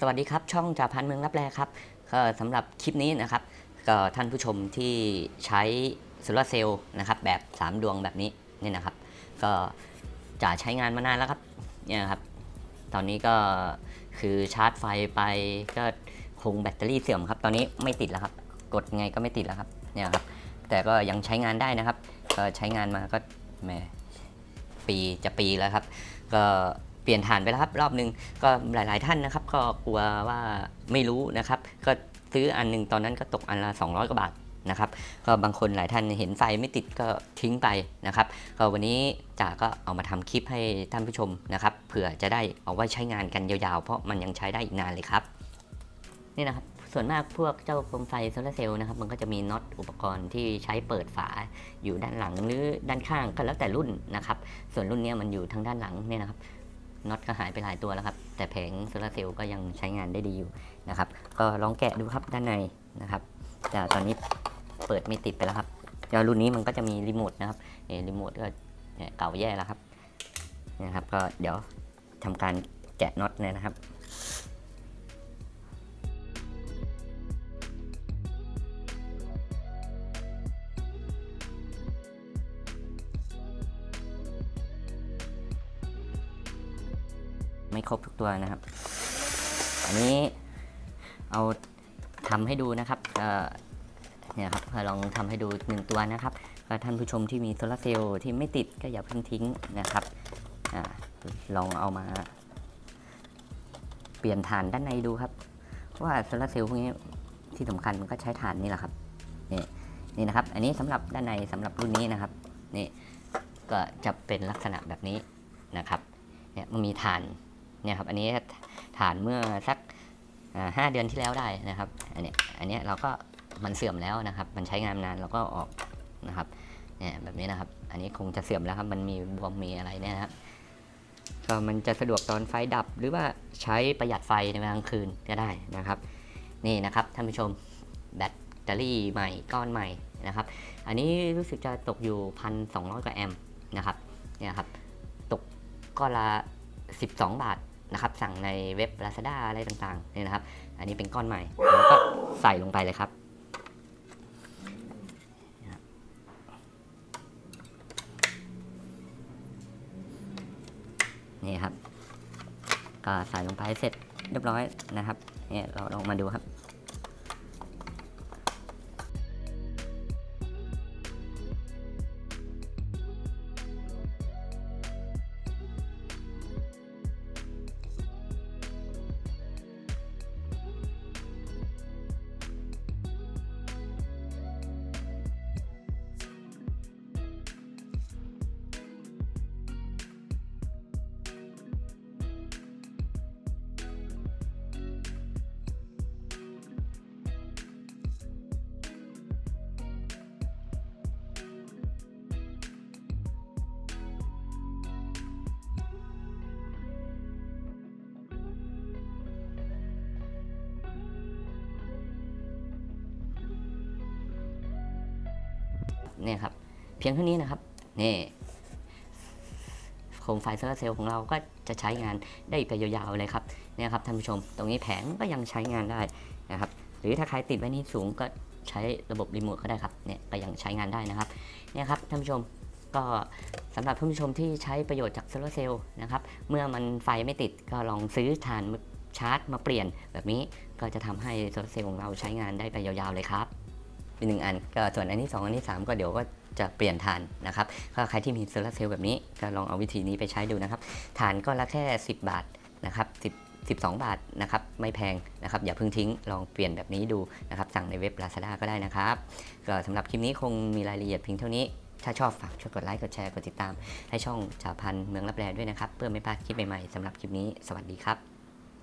สวัสดีครับ ช่องจ่าพันเมืองรับแรครับก็สำหรับคลิปนี้นะครับก็ท่านผู้ชมที่ใช้โซลาเซลล์นะครับแบบ 3 ดวงแบบนี้นี่นะครับ ก็จะใช้งานมานานแล้วครับเนี่ยครับ ตอนนี้ก็คือชาร์จไฟไปก็คงแบตเตอรี่เสื่อมครับ ตอนนี้ไม่ติดแล้วครับ กดไงก็ไม่ติดแล้วครับเนี่ยครับ แต่ก็ยังใช้งานได้นะครับ ก็ใช้งานมาก็แหมปีจะปีแล้วครับ ก็ เปลี่ยนฐานไปแล้วครับรอบนึงก็หลาย ๆ ท่านนะครับ ก็กลัวว่าไม่รู้นะครับ ก็ซื้ออันหนึงตอนนั้นก็ตกอันละ 200กว่าบาทนะครับก็บางคนหลายท่านเห็นไฟไม่ติดก็ทิ้งไปนะครับก็วันนี้จ่าก็เอามาทำคลิปให้ท่านผู้ชมนะครับเผื่อจะได้เอาไว้ใช้งานกันยาวๆ เพราะมันยังใช้ได้อีกนานเลยครับนี่นะครับส่วนมากพวกเจ้าโคมไฟโซลาเซลล์นะครับมันก็จะมีน็อตอุปกรณ์ที่ใช้เปิดฝาอยู่ด้านหลังหรือด้านข้างก็แล้วแต่รุ่นนะครับส่วนรุ่นนี้มันอยู่ทางด้านหลังเนี่ยนะครับ น็อตก็หายไปหลายตัวแล้วครับ แต่แผงโซลาร์เซลล์ก็ยังใช้งานได้ดีอยู่นะครับ ก็ลองแกะดูครับด้านในนะครับแต่ตอนนี้เปิดไม่ติดไปแล้วครับเจ้ารุ่นนี้มันก็จะมีรีโมทนะครับนี่รีโมทก็เก่าแย่แล้วครับนะครับ ก็เดี๋ยวทำการแกะน็อตเลยนะครับ ไม่ครบทุกตัวนะครับ อันนี้เอาทำให้ดูนะครับเนี่ยครับลองทำให้ดูหนึ่งตัวนะครับท่านผู้ชมที่มีโซลาร์เซลล์ที่ไม่ติดก็อย่าเพิ่งทิ้งนะครับอลองเอามา เปลี่ยนฐานด้านในดูครับ ว่าโซลาร์เซลล์พวกนี้ที่สำคัญมันก็ใช้ฐานนี่แหละครับนี่นี่นะครับ อันนี้สำหรับด้านในสำหรับรุ่นนี้นะครับนี่ก็จะเป็นลักษณะแบบนี้นะครับเนี่ยมันมีฐาน เนี่ยครับอันนี้ฐานเมื่อสักห้าเดือนที่แล้วได้นะครับอันนี้อันนี้เราก็มันเสื่อมแล้วนะครับ มันใช้งานนานเราก็ออกนะครับเนี่ยแบบนี้นะครับ อันนี้คงจะเสื่อมแล้วครับมันมีบวมมีอะไรเนี่ยนะครับก็มันจะสะดวกตอนไฟดับหรือว่าใช้ประหยัดไฟในกลางคืนก็ได้นะครับ นี่นะครับท่านผู้ชมแบตเตอรี่ใหม่ก้อนใหม่นะครับ อันนี้รู้สึกจะตกอยู่พันสองร้อยกว่าแอมป์นะครับเนี่ยครับตกก้อนละ12 บาท นะครับสั่งในเว็บ Lazada อะไรต่างๆเนี่ยนะครับ อันนี้เป็นก้อนใหม่แล้วก็ใส่ลงไปเลยครับ นี่ครับ ก็ใส่ลงไปเสร็จเรียบร้อยนะครับเนี่ยเราลองมาดูครับ เนี่ยครับ เพียงเท่านี้นะครับนี่โคมไฟโซลาร์เซลล์ของเราก็จะใช้งานได้ไปยาวๆเลยครับเนี่ยครับท่านผู้ชม ตรงนี้แผงก็ยังใช้งานได้นะครับ หรือถ้าใครติดไว้นี่สูงก็ใช้ระบบรีโมทก็ได้ครับเนี่ยก็ยังใช้งานได้นะครับเนี่ยครับท่านผู้ชมก็สำหรับท่านผู้ชมที่ใช้ประโยชน์จากโซลาร์เซลล์นะครับเมื่อมันไฟไม่ติดก็ลองซื้อถ่านชาร์จมาเปลี่ยนแบบนี้ก็จะทำให้โซลาร์เซลล์ของเราใช้งานได้ไปยาวๆเลยครับ เป็นหนึ่งอันก็ส่วนอันที่ 2 อันที่ 3 ก็เดี๋ยวก็จะเปลี่ยนฐานนะครับก็ใครที่มีโซลาร์เซลล์แบบนี้ก็ลองเอาวิธีนี้ไปใช้ดูนะครับฐานก็ละแค่ 10 บาทนะครับ10 12 บาทนะครับไม่แพงนะครับอย่าเพิ่งทิ้งลองเปลี่ยนแบบนี้ดูนะครับสั่งในเว็บ Lazada ก็ได้นะครับก็สำหรับคลิปนี้คงมีรายละเอียดเพียงเท่านี้ถ้าชอบฝากช่วยกดไลค์กดแชร์กดติดตาม ให้ช่องจ่าพันเมืองรับแลด้วยนะครับ เพื่อไม่พลาดคลิปใหม่ๆสำหรับคลิปนี้สวัสดีครับ